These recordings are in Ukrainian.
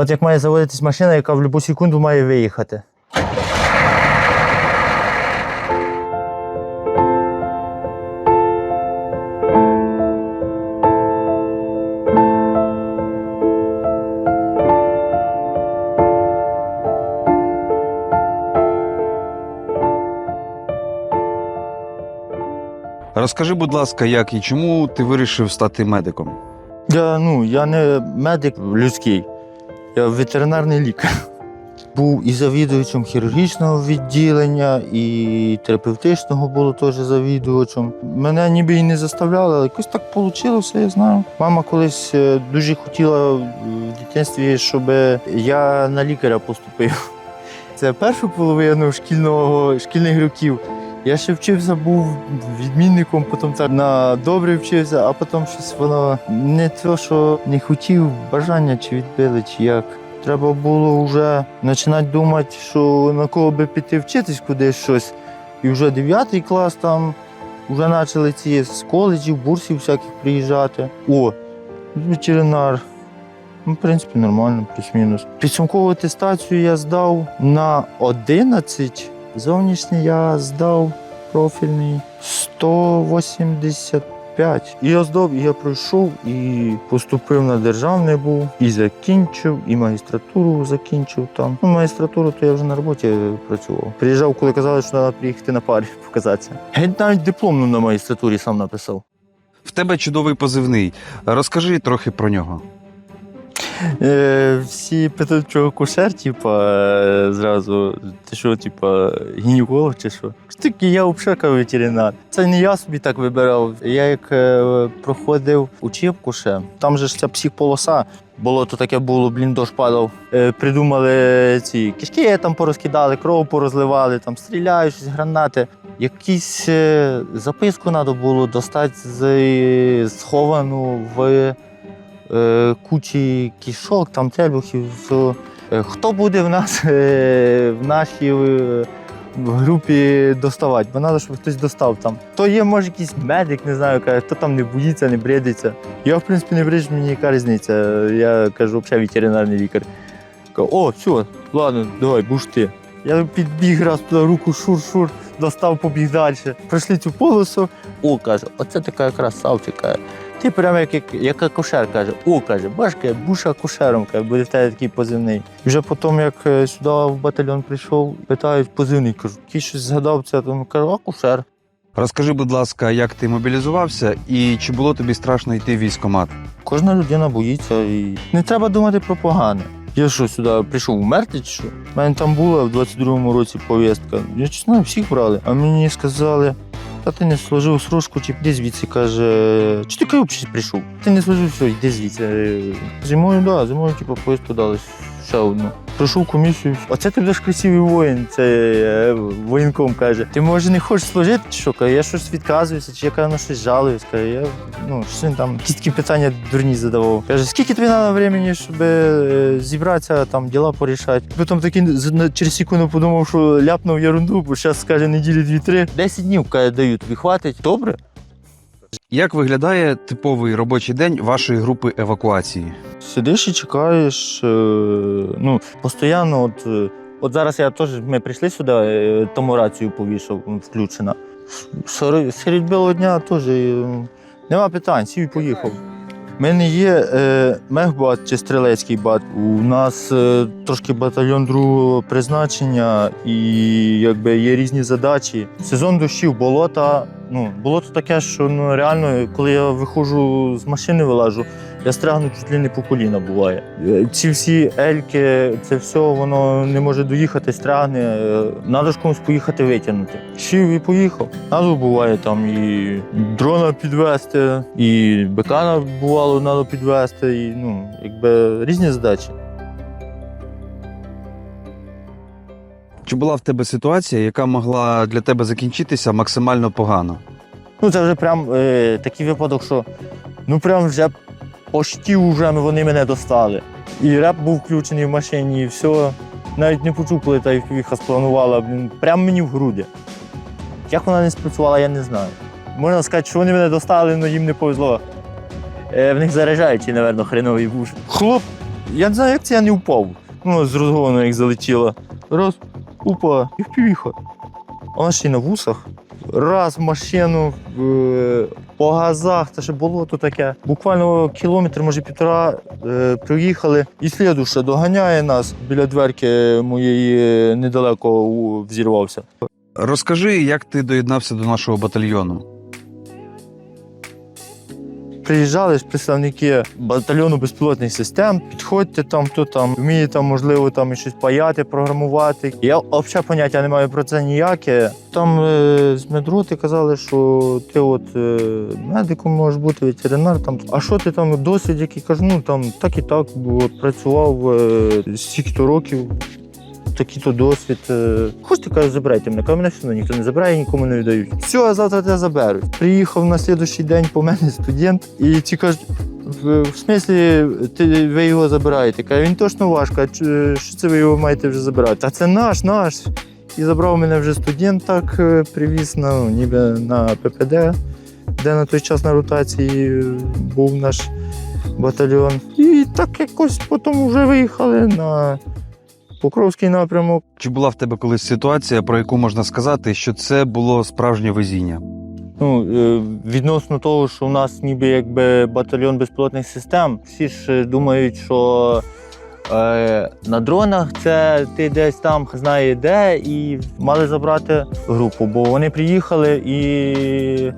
От як має заводитись машина, яка в будь-яку секунду має виїхати. Розкажи, будь ласка, як і чому ти вирішив стати медиком? Я, ну, я не медик людський, я ветеринарний лікар. Був і завідувачем хірургічного відділення, і терапевтичного було теж завідувачем. Мене ніби і не заставляли, але якось так вийшло, я знаю. Мама колись е, дуже хотіла в дитинстві, щоб я на лікаря поступив. Це першу половину шкільного, шкільних років. Я ще вчився, був відмінником, потім так на добре вчився, а потім щось воно не те, що не хотів, бажання чи відбили, чи як. Треба було вже починати думати, що на кого би піти вчитись кудись щось. І вже 9 клас там вже почали ці з коледжів, бурсів всяких приїжджати. О, ветеринар. Ну, в принципі, нормально, плюс-мінус. Підсумкову атестацію я здав на 11. Зовнішній я здав профільний 185. І я здав, і я пройшов, і поступив на державний був, і закінчив, і магістратуру закінчив там. Ну, магістратуру то я вже на роботі працював. Приїжджав, коли казали, що треба приїхати на парі показатися. Геть навіть дипломну на магістратурі сам написав. В тебе чудовий позивний. Розкажи трохи про нього. Е, всі питають, що кушер, типа, е, зразу, ти що, типа, гінеколог чи що? Такі я взагалі ветеринар. Це не я собі так вибирав. Я як е, проходив учебку ще, там же ж ця психполоса. Болото таке було, блін, дощ падав. Придумали ці кишки там порозкидали, кров порозливали, там стріляють, гранати. Якусь е, записку треба було достати сховану в кучі кішок, там требухів. Е, Хто буде в нас е, в нашій е, групі доставати? Бо треба, щоб хтось достав там. То є, може, якийсь медик, не знаю, каже, хто там не боїться, не бредиться. Я, в принципі, не бреджу, мені яка різниця. Я кажу, взагалі ветеринарний лікар. Кажу, О, все, ладно, давай, будеш ти. Я підбіг раз туди руку шур-шур, достав, побіг далі. Пройшли цю полосу. О, каже, оце така красавчик. Ти прямо як, як, як акушер каже, о, каже, бачиш, каже, будеш акушером, каже, буде в тебе такий позивний. Вже потім, як е, сюди в батальйон прийшов, питають позивний, кажу, який щось згадав це, тому кажу, акушер. Розкажи, будь ласка, як ти мобілізувався і чи було тобі страшно йти в військкомат? Кожна людина боїться і не треба думати про погане. Я що сюди прийшов умерти чи що? У мене там була в 22-му році повістка. Я чесно, всіх брали. А мені сказали, та ти не служив сружку, чи йди звідси, каже, чи ти взагалі прийшов? Ти не служив, все, йди звідси. Зимою, так, да, зимою, типу, поїзд дали ще одну. Пройшов комісію. Оце ти будеш красивий воїн. Це е, воєнком каже. Ти може не хочеш служити, що? Каже, я щось відказуюся, чи я каже, на щось жалуюсь. Каже, я ну що він там якісь такі питання дурні задавав. Каже, скільки тобі треба времени, щоб е, зібратися, там діла порішати. Потім такий через секунду подумав, що ляпнув ерунду, бо зараз скаже неділі дві-три. Десять днів каже, даю, тобі хватить. Добре? Як виглядає типовий робочий день вашої групи евакуації? Сидиш і чекаєш. е, ну, постійно, от, е, от зараз я теж, ми прийшли сюди, е, тому рацію повішав, включена. Серед, білого дня теж нема питань, сів і поїхав. У мене є е, мехбат чи стрілецький бат. У нас е, трошки батальйон другого призначення і якби є різні задачі. Сезон дощів, болота. Ну, болото таке, що ну, реально, коли я виходжу з машини, вилажу, я стрягну чуть ли не по коліна буває. Е, Ці всі ельки, це все воно не може доїхати, стрягне. Треба ж комусь поїхати витягнути. Сів і поїхав. Надо буває там і дрона підвести, і бекана бувало, треба підвести, і ну, якби різні задачі. Чи була в тебе ситуація, яка могла для тебе закінчитися максимально погано? Ну, це вже прям е, такий випадок, що ну прям вже почти вже вони мене достали. І реп був включений в машині, і все. Навіть не почув, коли та віха спланувала, прямо мені в груди. Як вона не спрацювала, я не знаю. Можна сказати, що вони мене достали, але їм не повезло. Е, в них заряджаючий, напевно, хреновий буш. Хлоп! Я не знаю, як це я не впав. Ну, з розгону як залетіло. Раз, упа, і впівіха. Вона ще й на вусах. Раз машину е, по газах, це ще болото таке. Буквально кілометр, може півтора, е, приїхали. І слідуше доганяє нас біля дверки моєї недалеко у- взірвався. Розкажи, як ти доєднався до нашого батальйону. Приїжджали ж представники батальйону безпілотних систем. Підходьте там, хто там вміє там, можливо, там щось паяти, програмувати. Я взагалі поняття не маю про це ніяке. Там е, з медроти казали, що ти от е, медиком можеш бути, ветеринар. Там а що ти там досвід, який кажу, ну там так і так, от, працював е, стільки-то років. Такий-то досвід. е. Хочете, кажу, забирайте мене. Кажу, мене все ніхто не забирає, нікому не віддають. Все, а завтра тебе заберуть. Приїхав на слідуючий день по мене студент, і ці кажуть, в, смислі, ти, ви його забираєте. Каже, він точно. Каже, що це ви його маєте вже забирати? Та це наш, наш. І забрав мене вже студент, так е, привіз на, ну, ніби на ППД, де на той час на ротації був наш батальйон. І так якось потім вже виїхали на Покровський напрямок. Чи була в тебе колись ситуація, про яку можна сказати, що це було справжнє везіння? Ну, е, відносно того, що у нас ніби якби батальйон безпілотних систем, всі ж е, думають, що е, на дронах це ти десь там знає де, і мали забрати групу, бо вони приїхали і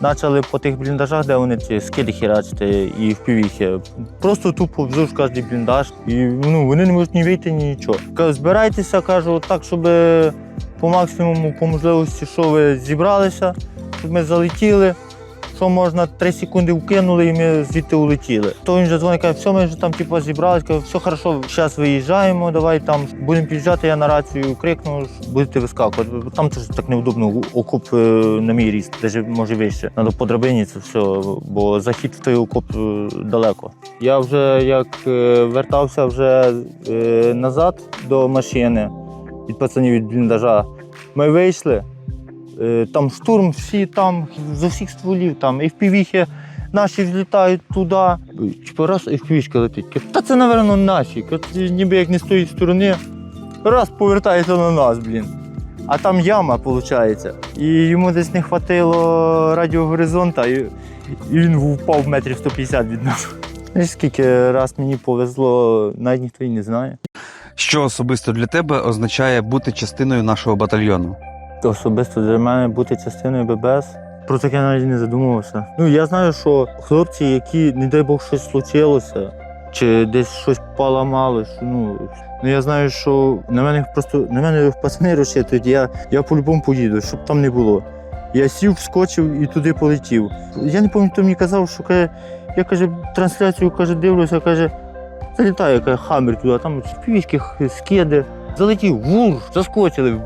почали по тих бліндажах, де вони ці скиди херачити і впівіхи. Просто тупо вздовж кожен бліндаж. І ну, вони не можуть ні вийти, ні нічого. Збирайтеся, кажу, так, щоб по максимуму, по можливості, що ви зібралися щоб ми залетіли. Що можна, три секунди вкинули і ми звідти улетіли. То він вже дзвонить, каже, все, ми вже там типу, зібралися, каже, все хорошо, зараз виїжджаємо, давай там будемо під'їжджати, я на рацію крикну, будете вискакувати. Там теж так неудобно, окоп е, на мій ріст, навіть може вище. Треба по драбині це все, бо захід в той окоп е, далеко. Я вже як е, вертався вже назад до машини від пацанів від бліндажа, ми вийшли. Е, Там штурм, всі там з усіх стволів, там і в півіхи наші злітають туди. Типу раз і в півішка летить. Та це, напевно, наші. Ніби як не з тої сторони. Раз повертається на нас, блін. А там яма, виходить. І йому десь не хватило радіогоризонта, і, він впав метрів 150 від нас. Скільки раз мені повезло, навіть ніхто і не знає. Що особисто для тебе означає бути частиною нашого батальйону? Особисто для мене бути частиною ББС. Про таке навіть не задумувався. Ну я знаю, що хлопці, які, не дай Бог, щось случилося, чи десь щось поламали, ну. Ну я знаю, що на мене просто на мене пацани розчитують, я, я по-любому поїду, щоб там не було. Я сів, вскочив і туди полетів. Я не пам'ятаю, хто мені казав, що каже, я каже, трансляцію каже, дивлюся, каже, залітає каже, хамер туди, там співські скиди. Залетів, вур, заскочили,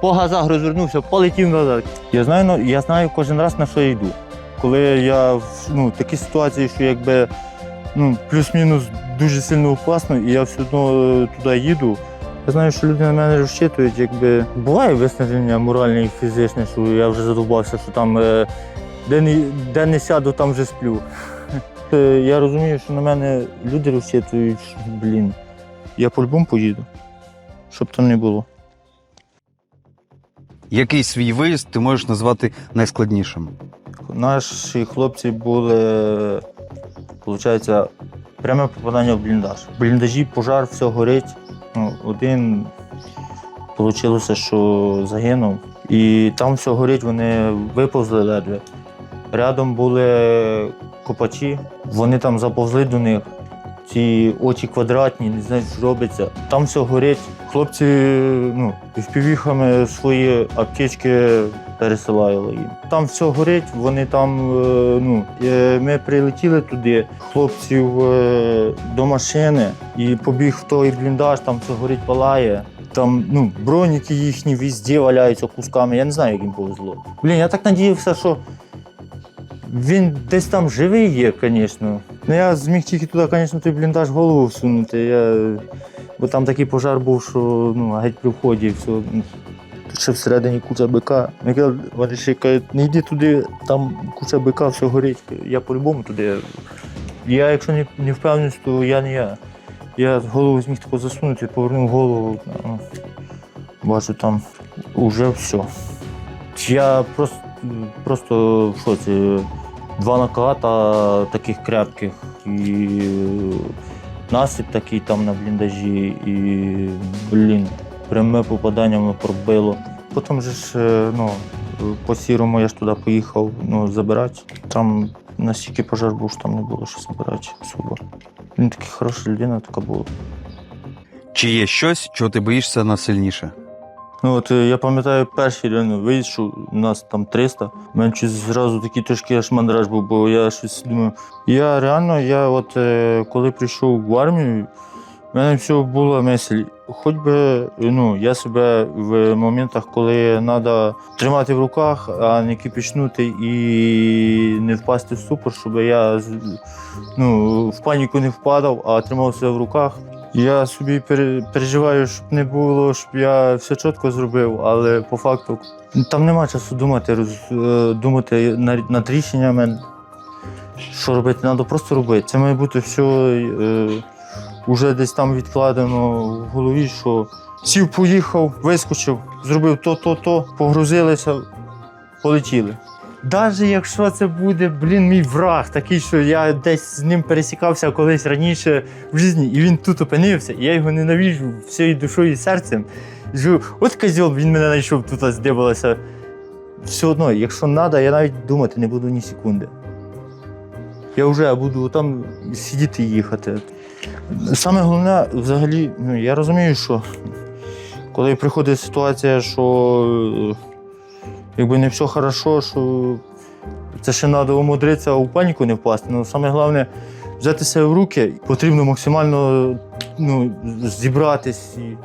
по газах розвернувся, полетів назад. Я знаю, ну, я знаю кожен раз на що я йду. Коли я в ну, такі ситуації, що якби ну, плюс-мінус дуже сильно опасно, і я все одно е, туди їду. Я знаю, що люди на мене розчитують, якби буває виснаження моральне і фізичне, що я вже задовбався, що там е, де не, де не сяду, там вже сплю. Е, Я розумію, що на мене люди розчитують, що, блін, я по-любому поїду, щоб там не було. Який свій виїзд ти можеш назвати найскладнішим? Наші хлопці були, виходить, пряме попадання в бліндаж. В бліндажі пожар, все горить. Ну, один вийшло, що загинув. І там все горить, вони виповзли ледве. Рядом були копачі, вони там заповзли до них. Ці очі квадратні, не знають, що робиться. Там все горить. Хлопці ну, впівіхами свої аптечки пересилали їм. Там все горить, вони там. е, Ну, е, ми прилетіли туди, хлопців е, до машини і побіг в той бліндаж, там все горить, палає. Там ну, броніки їхні везде валяються кусками. Я не знаю, як їм повезло. Блін, я так надіявся, що він десь там живий є, звісно. Ну я зміг тільки туди, звісно, той бліндаж голову всунути. Я... Бо там такий пожар був, що ну, геть при вході все. ну, Тут ще всередині куча бика. Вони ще кажуть, не йди туди, там куча бика, все горить. Я по-любому туди. Я, якщо не, не впевнений, то я не я. Я голову зміг тако засунути, повернув голову. ну, Бачу, там уже все. Я просто, просто в шоці. Два наката таких крепких і насип такий там на бліндажі, і блін, пряме попадання мене пробило. Потім же ж, е, ну, по сірому я ж туди поїхав ну, забирати. Там настільки пожар був, що там не було що забирати особо. Він такий хороша людина, така була. Чи є щось, чого ти боїшся найсильніше? Ну от е, я пам'ятаю перший реально виїзд, що нас там 300. У мене зразу такий трошки аж мандраж був, бо я щось думаю. Я реально, я от е, коли прийшов в армію, в мене все була мисль. Хоч би ну, я себе в моментах, коли треба тримати в руках, а не кипішнути і не впасти в ступор, щоб я ну, в паніку не впадав, а тримав себе в руках. Я собі пере- переживаю, щоб не було, щоб я все чітко зробив, але по факту там нема часу думати, е, думати над, рішеннями, що робити, треба просто робити. Це має бути все е, вже десь там відкладено в голові, що сів, поїхав, вискочив, зробив то, то, то, погрузилися, полетіли. Навіть якщо це буде, блін, мій враг, такий, що я десь з ним пересікався колись раніше в житті, і він тут опинився, і я його ненавіжу всією душою і серцем. Кажу, От козьол, він мене знайшов тут, здивилося. Все одно, якщо треба, я навіть думати не буду ні секунди. Я вже буду там сидіти і їхати. Саме головне, взагалі, ну, я розумію, що коли приходить ситуація, що е, якби не все хорошо, що це ще треба умудритися у паніку не впасти. Ну, саме головне взяти себе в руки, потрібно максимально ну, зібратись і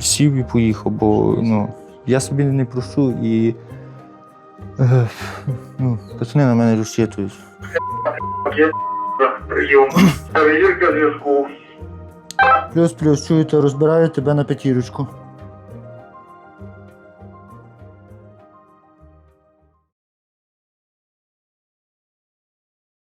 сів і поїхав, бо ну, я собі не прошу і е, ну, пацани на мене розчитують. Прийом. Перевірка зв'язку. Плюс-плюс, чую, розбираю тебе на п'ятірочку.